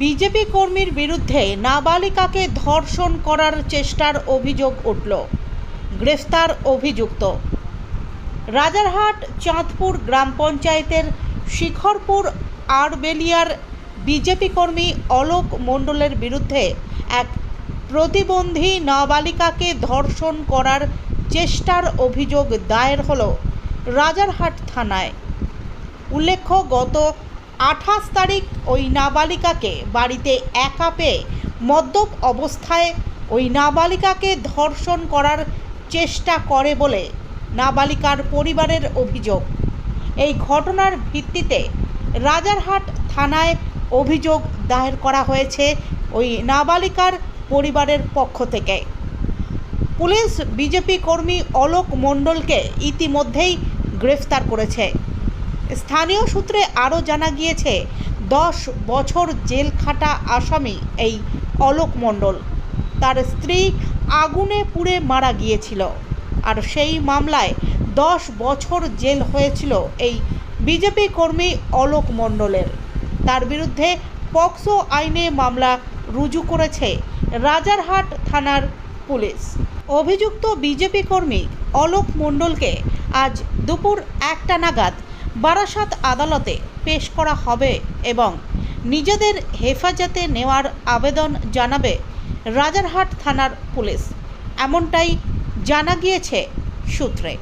BJP কর্মীর বিরুদ্ধে নাবালিকাকে ধর্ষণ করার চেষ্টার অভিযোগ উঠল। গ্রেফতার অভিযুক্ত। রাজারহাট, চাঁদপুর গ্রাম পঞ্চায়েতের শিখরপুর আরবেলিয়ার বিজেপি কর্মী অলোক মণ্ডলের বিরুদ্ধে এক প্রতিবন্ধী নাবালিকাকে ধর্ষণ করার চেষ্টার অভিযোগ দায়ের হল রাজারহাট থানায়। উল্লেখ্য, গত আঠাশ তারিখ ওই নাবালিকাকে বাড়িতে একা পেয়ে মদ্যপ অবস্থায় ওই নাবালিকাকে ধর্ষণ করার চেষ্টা করে বলে নাবালিকার পরিবারের অভিযোগ। এই ঘটনার ভিত্তিতে রাজারহাট থানায় অভিযোগ দায়ের করা হয়েছে ওই নাবালিকার পরিবারের পক্ষ থেকে। পুলিশ বিজেপি কর্মী অলোক মণ্ডলকে ইতিমধ্যেই গ্রেফতার করেছে। স্থানীয় সূত্রে আরও জানা গিয়েছে, দশ বছর জেল খাটা আসামি এই অলোক মণ্ডল। তার স্ত্রী আগুনে পুড়ে মারা গিয়েছিল আর সেই মামলায় দশ বছর জেল হয়েছিল এই বিজেপি কর্মী অলোক মণ্ডলের। তার বিরুদ্ধে পক্সো আইনে মামলা রুজু করেছে রাজারহাট থানার পুলিশ। অভিযুক্ত বিজেপি কর্মী অলোক মণ্ডলকে আজ দুপুর একটা নাগাদ বারাসাত আদালতে পেশ করা হবে এবং নিজেদের হেফাজতে নেওয়ার আবেদন জানাবে রাজারহাট থানার পুলিশ। এমনটাই জানা গিয়েছে সূত্রে।